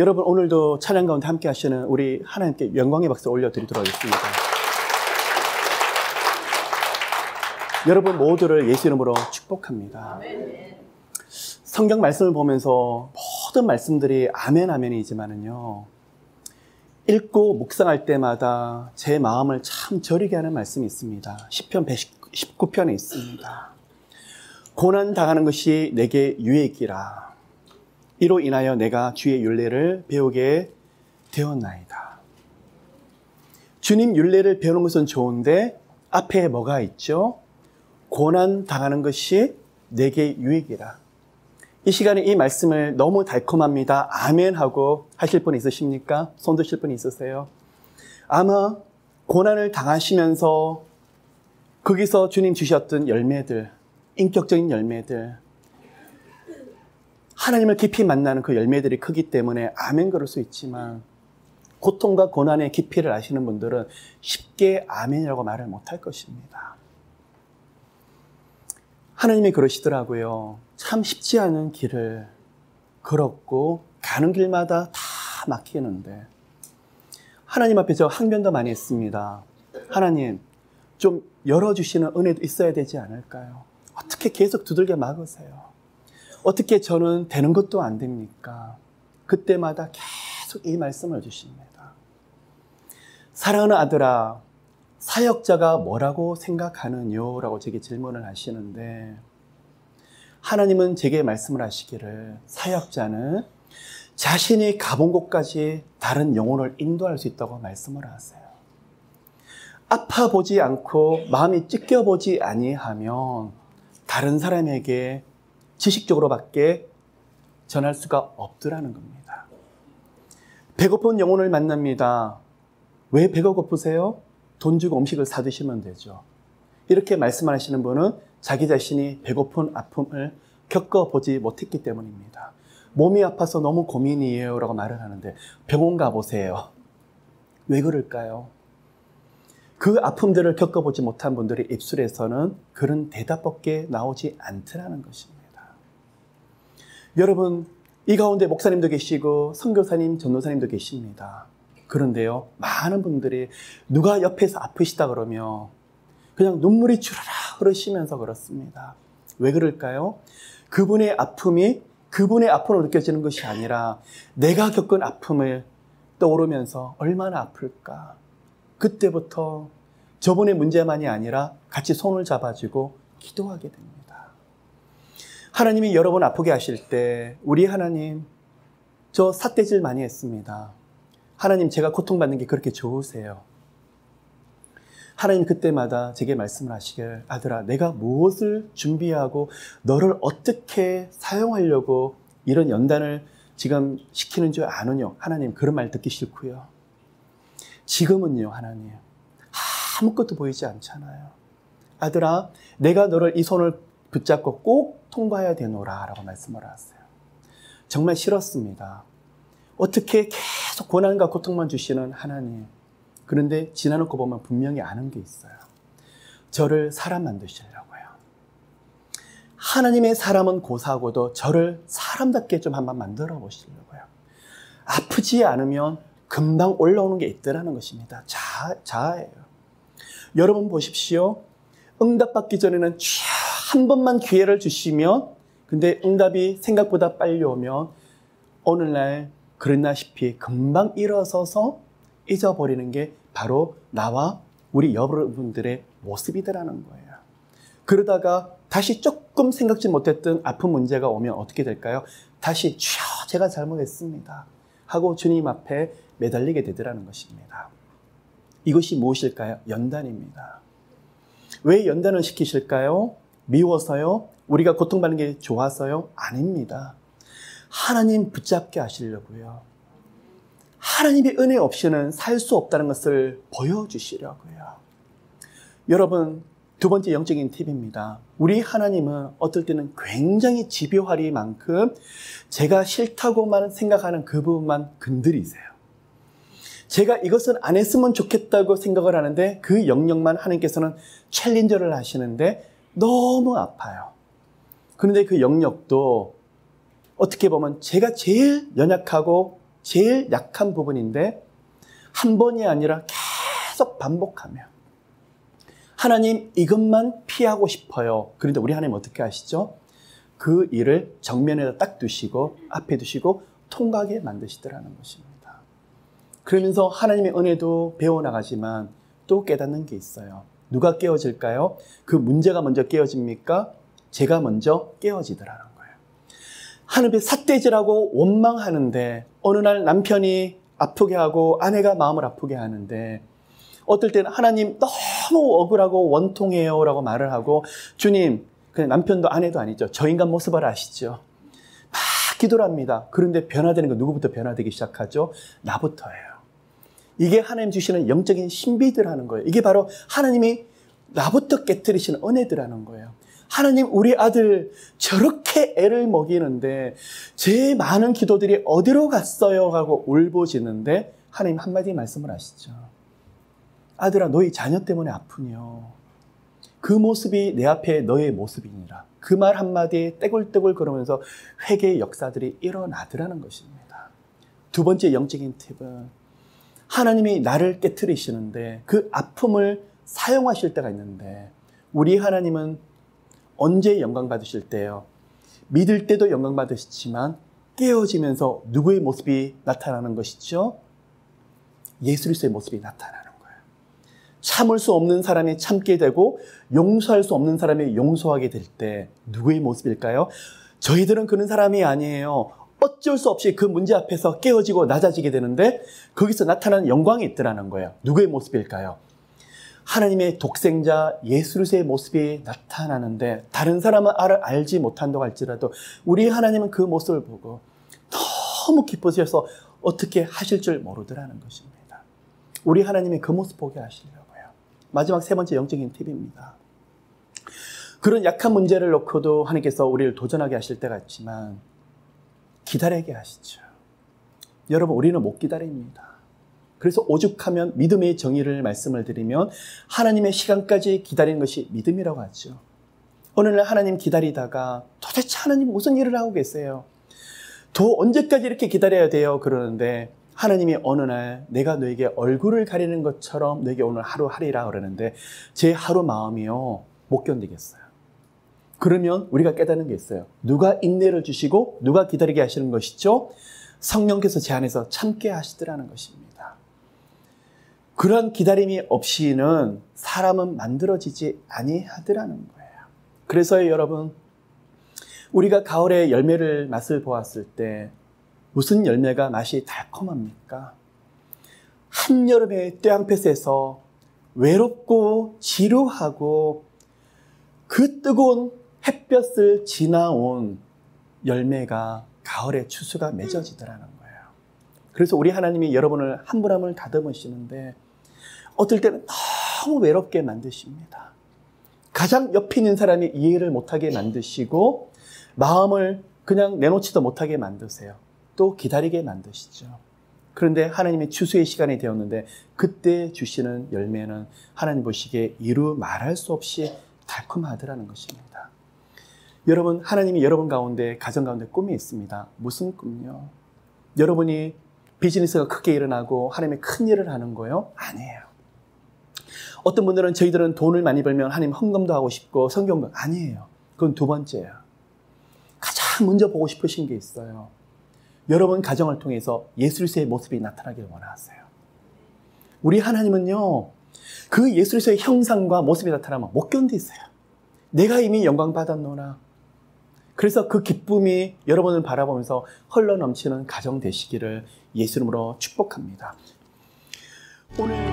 여러분 오늘도 찬양 가운데 함께 하시는 우리 하나님께 영광의 박수 올려드리도록 하겠습니다. 여러분 모두를 예수 이름으로 축복합니다. 성경 말씀을 보면서 모든 말씀들이 아멘 아멘이지만은요. 읽고 묵상할 때마다 제 마음을 참 저리게 하는 말씀이 있습니다. 10편 119편에 있습니다. 고난 당하는 것이 내게 유익이라. 이로 인하여 내가 주의 윤례를 배우게 되었나이다. 주님 윤례를 배우는 것은 좋은데 앞에 뭐가 있죠? 고난 당하는 것이 내게 유익이라. 이 시간에 이 말씀을 너무 달콤합니다. 아멘 하고 하실 분 있으십니까? 손 드실 분 있으세요? 아마 고난을 당하시면서 거기서 주님 주셨던 열매들, 인격적인 열매들, 하나님을 깊이 만나는 그 열매들이 크기 때문에 아멘 그럴 수 있지만 고통과 고난의 깊이를 아시는 분들은 쉽게 아멘이라고 말을 못할 것입니다. 하나님이 그러시더라고요. 참 쉽지 않은 길을 걸었고 가는 길마다 다 막히는데 하나님 앞에서 항변도 많이 했습니다. 하나님 좀 열어주시는 은혜도 있어야 되지 않을까요? 어떻게 계속 두들겨 막으세요? 어떻게 저는 되는 것도 안 됩니까? 그때마다 계속 이 말씀을 주십니다. 사랑하는 아들아, 사역자가 뭐라고 생각하느뇨? 라고 제게 질문을 하시는데, 하나님은 제게 말씀을 하시기를, 사역자는 자신이 가본 곳까지 다른 영혼을 인도할 수 있다고 말씀을 하세요. 아파 보지 않고 마음이 찢겨 보지 아니하면 다른 사람에게 지식적으로밖에 전할 수가 없더라는 겁니다. 배고픈 영혼을 만납니다. 왜 배가 고프세요? 돈 주고 음식을 사드시면 되죠. 이렇게 말씀하시는 분은 자기 자신이 배고픈 아픔을 겪어보지 못했기 때문입니다. 몸이 아파서 너무 고민이에요. 라고 말을 하는데 병원 가보세요. 왜 그럴까요? 그 아픔들을 겪어보지 못한 분들의 입술에서는 그런 대답밖에 나오지 않더라는 것입니다. 여러분, 이 가운데 목사님도 계시고 선교사님, 전도사님도 계십니다. 그런데요, 많은 분들이 누가 옆에서 아프시다 그러면 그냥 눈물이 주르르 흐르시면서 그렇습니다. 왜 그럴까요? 그분의 아픔이 그분의 아픔으로 느껴지는 것이 아니라 내가 겪은 아픔을 떠오르면서 얼마나 아플까. 그때부터 저분의 문제만이 아니라 같이 손을 잡아주고 기도하게 됩니다. 하나님이 여러 번 아프게 하실 때 우리 하나님 저 삿대질 많이 했습니다. 하나님 제가 고통받는 게 그렇게 좋으세요. 하나님 그때마다 제게 말씀을 하시길 아들아 내가 무엇을 준비하고 너를 어떻게 사용하려고 이런 연단을 지금 시키는 줄 아느냐 하나님 그런 말 듣기 싫고요. 지금은요 하나님 아무것도 보이지 않잖아요. 아들아 내가 너를 이 손을 붙잡고 꼭 통과해야 되노라 라고 말씀을 하세요. 정말 싫었습니다. 어떻게 계속 고난과 고통만 주시는 하나님. 그런데 지나놓고 보면 분명히 아는 게 있어요. 저를 사람 만드시려고요. 하나님의 사람은 고사하고도 저를 사람답게 좀 한번 만들어 보시려고요. 아프지 않으면 금방 올라오는 게 있더라는 것입니다. 자, 자아예요. 여러분 보십시오. 응답받기 전에는 한 번만 기회를 주시면 근데 응답이 생각보다 빨리 오면 오늘날 그랬나시피 금방 일어서서 잊어버리는 게 바로 나와 우리 여러분들의 모습이더라는 거예요. 그러다가 다시 조금 생각지 못했던 아픈 문제가 오면 어떻게 될까요? 다시 주여 제가 잘못했습니다. 하고 주님 앞에 매달리게 되더라는 것입니다. 이것이 무엇일까요? 연단입니다. 왜 연단을 시키실까요? 미워서요? 우리가 고통받는 게 좋아서요? 아닙니다. 하나님 붙잡게 하시려고요. 하나님의 은혜 없이는 살 수 없다는 것을 보여주시려고요. 여러분, 두 번째 영적인 팁입니다. 우리 하나님은 어떨 때는 굉장히 집요하리만큼 제가 싫다고만 생각하는 그 부분만 건드리세요. 제가 이것은 안 했으면 좋겠다고 생각을 하는데 그 영역만 하나님께서는 챌린저를 하시는데 너무 아파요. 그런데 그 영역도 어떻게 보면 제가 제일 연약하고 제일 약한 부분인데 한 번이 아니라 계속 반복하며 하나님 이것만 피하고 싶어요. 그런데 우리 하나님 어떻게 하시죠? 그 일을 정면에다 딱 두시고 앞에 두시고 통과하게 만드시더라는 것입니다. 그러면서 하나님의 은혜도 배워나가지만 또 깨닫는 게 있어요. 누가 깨어질까요? 그 문제가 먼저 깨어집니까? 제가 먼저 깨어지더라는 거예요. 하나님의 삿대질하고 원망하는데 어느 날 남편이 아프게 하고 아내가 마음을 아프게 하는데 어떨 때는 하나님 너무 억울하고 원통해요 라고 말을 하고 주님 그냥 남편도 아내도 아니죠. 저 인간 모습을 아시죠? 막 기도를 합니다. 그런데 변화되는 건 누구부터 변화되기 시작하죠? 나부터예요. 이게 하나님 주시는 영적인 신비들하는 거예요. 이게 바로 하나님이 나부터 깨뜨리시는 은혜들하는 거예요. 하나님 우리 아들 저렇게 애를 먹이는데 제 많은 기도들이 어디로 갔어요? 하고 울부짖는데 하나님 한마디 말씀을 하시죠. 아들아 너희 자녀 때문에 아프뇨. 그 모습이 내 앞에 너의 모습이니라. 그 말 한마디에 떼굴떼굴 걸으면서 회개의 역사들이 일어나더라는 것입니다. 두 번째 영적인 팁은 하나님이 나를 깨뜨리시는데 그 아픔을 사용하실 때가 있는데 우리 하나님은 언제 영광 받으실 때요? 믿을 때도 영광 받으시지만 깨어지면서 누구의 모습이 나타나는 것이죠? 예수 그리스도의 모습이 나타나는 거예요. 참을 수 없는 사람이 참게 되고 용서할 수 없는 사람이 용서하게 될 때 누구의 모습일까요? 저희들은 그런 사람이 아니에요. 어쩔 수 없이 그 문제 앞에서 깨어지고 낮아지게 되는데 거기서 나타나는 영광이 있더라는 거예요. 누구의 모습일까요? 하나님의 독생자 예수의 모습이 나타나는데 다른 사람은 알 지 못한다고 할지라도 우리 하나님은 그 모습을 보고 너무 기뻐지셔서 어떻게 하실 줄 모르더라는 것입니다. 우리 하나님이 그 모습 보게 하시려고요. 마지막 세 번째 영적인 팁입니다. 그런 약한 문제를 놓고도 하나님께서 우리를 도전하게 하실 때가 있지만 기다리게 하시죠. 여러분, 우리는 못 기다립니다. 그래서 오죽하면 믿음의 정의를 말씀을 드리면 하나님의 시간까지 기다리는 것이 믿음이라고 하죠. 어느 날 하나님 기다리다가 도대체 하나님 무슨 일을 하고 계세요? 도 언제까지 이렇게 기다려야 돼요? 그러는데 하나님이 어느 날 내가 너에게 얼굴을 가리는 것처럼 너에게 오늘 하루 하리라 그러는데 제 하루 마음이요 못 견디겠어요. 그러면 우리가 깨닫는 게 있어요. 누가 인내를 주시고 누가 기다리게 하시는 것이죠? 성령께서 제 안에서 참게 하시더라는 것입니다. 그런 기다림이 없이는 사람은 만들어지지 아니하더라는 거예요. 그래서 여러분, 우리가 가을에 열매를 맛을 보았을 때 무슨 열매가 맛이 달콤합니까? 한여름의 떼양볕에서 외롭고 지루하고 그 뜨거운 햇볕을 지나온 열매가 가을의 추수가 맺어지더라는 거예요. 그래서 우리 하나님이 여러분을 한 분 한분 다듬으시는데 어떨 때는 너무 외롭게 만드십니다. 가장 옆에 있는 사람이 이해를 못하게 만드시고 마음을 그냥 내놓지도 못하게 만드세요. 또 기다리게 만드시죠. 그런데 하나님의 추수의 시간이 되었는데 그때 주시는 열매는 하나님 보시기에 이루 말할 수 없이 달콤하더라는 것입니다. 여러분, 하나님이 여러분 가운데, 가정 가운데 꿈이 있습니다. 무슨 꿈요? 여러분이 비즈니스가 크게 일어나고 하나님의 큰 일을 하는 거요? 아니에요. 어떤 분들은 저희들은 돈을 많이 벌면 하나님 헌금도 하고 싶고 성경도 아니에요. 그건 두 번째예요. 가장 먼저 보고 싶으신 게 있어요. 여러분 가정을 통해서 예수리스의 모습이 나타나길 원하세요. 우리 하나님은요, 그 예수리스의 형상과 모습이 나타나면 못 견디세요. 내가 이미 영광 받았노나. 그래서 그 기쁨이 여러분을 바라보면서 흘러 넘치는 가정 되시기를 예수 이름으로 축복합니다. 오늘